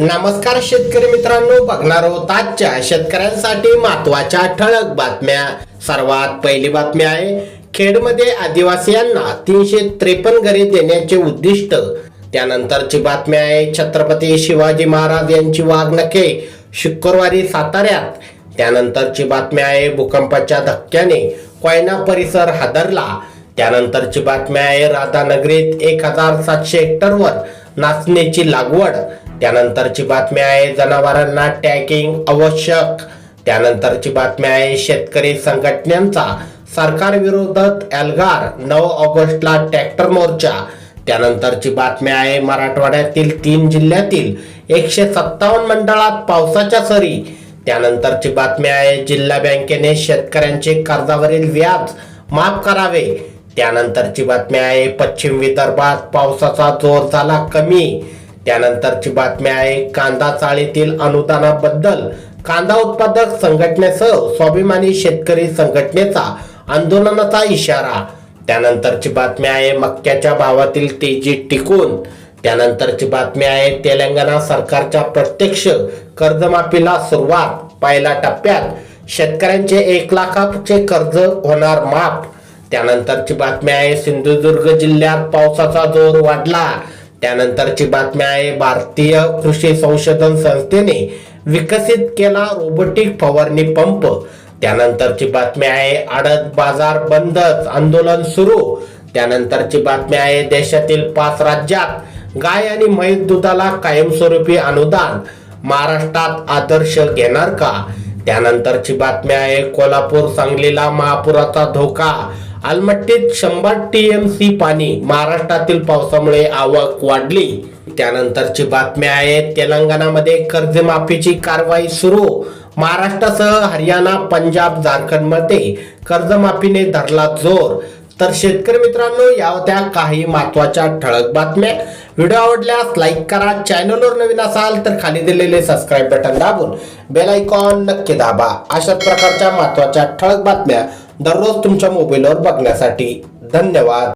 नमस्कार शेतकरी मित्रांनो बघणार आहोत आजच्या शेतकऱ्यांसाठी महत्त्वाच्या ठळक बातम्या. सर्वात पहिली बातमी आहे खेडमध्ये आदिवासीयांना तीनशे त्रेपन्न घरे देण्याचे उद्दिष्ट. त्यानंतरची बातमी आहे छत्रपती शिवाजी महाराज यांची वाघनखे शुक्रवारी साताऱ्यात. त्यानंतरची बातमी आहे भूकंपाच्या धक्क्याने कोयना परिसर हादरला. त्यानंतरची बातमी आहे राधानगरीत एक हजार सातशे हेक्टरवर नाचण्याची लागवड. त्यानंतरची बातमी आहे जनावरांना टॅगिंग आवश्यक. त्यानंतरची बातमी आहे शेतकरी संघटनांचा सरकार विरोधात एल्गार नऊ ऑगस्टला ट्रॅक्टर मोर्चा. त्यानंतरची बातमी आहे मराठवाड्यातील तीन जिल्ह्यातील एकशे सत्तावन्न मंडळात पावसाच्या सरी. त्यानंतरची बातमी आहे जिल्हा बँकेने शेतकऱ्यांचे कर्जावरील व्याज माफ करावे. त्यानंतरची बातमी आहे पश्चिम विदर्भात पावसाचा जोर झाला कमी. त्यानंतरची बातमी आहे कांदा चाळीतील अनुदानाबद्दल. कांदा उत्पादक संघटनेसह स्वाभिमानी शेतकरी संघटनेचा आंदोलनाचा इशारा. त्यानंतरची बातमी आहे मक्याच्या भावातील तेजी टिकून. त्यानंतरची बातमी आहे तेलंगणा सरकारच्या प्रत्यक्ष कर्जमाफीला सुरुवात. पहिल्या टप्प्यात शेतकऱ्यांचे एक लाखाचे कर्ज होणार माफ. त्यानंतरची बातमी आहे सिंधुदुर्ग जिल्ह्यात पावसाचा जोर वाढला. त्यानंतरची बातमी आहे भारतीय कृषी संशोधन संस्थेने विकसित केला रोबोटिक फवारणी पंप त्यानंतरची बातमी आहे आडत बाजार बंदच आंदोलन सुरू. त्यानंतरची बातमी आहे देशातील पाच राज्यात गाय आणि म्हैस दुधाला कायमस्वरूपी अनुदान. महाराष्ट्रात आदर्श घेणार का? त्यानंतरची बातमी आहे कोल्हापूर सांगलीला महापुराचा धोका. आलमट्टीत शंभर टीएमसी पाणी महाराष्ट्रातील पावसामुळे आवक वाढली. त्यानंतरची बातम्या आहेत तेलंगणामध्ये कर्जमाफीची कारवाई सुरू. महाराष्ट्रासह हरियाणा पंजाब झारखंडमध्ये कर्जमाफीने धरला जोर. तर शेतकरी मित्रांनो या होत्या काही महत्त्वाच्या ठळक बातम्या. व्हिडिओ आवडल्यास लाईक करा चॅनलवर नवीन असाल तर खाली दिलेले सबस्क्राईब बटन दाबून बेल आयकॉन नक्की दाबा. अशाच प्रकारच्या महत्त्वाच्या ठळक बातम्या दररोज तुमच्या मोबाईलवर बघण्यासाठी धन्यवाद.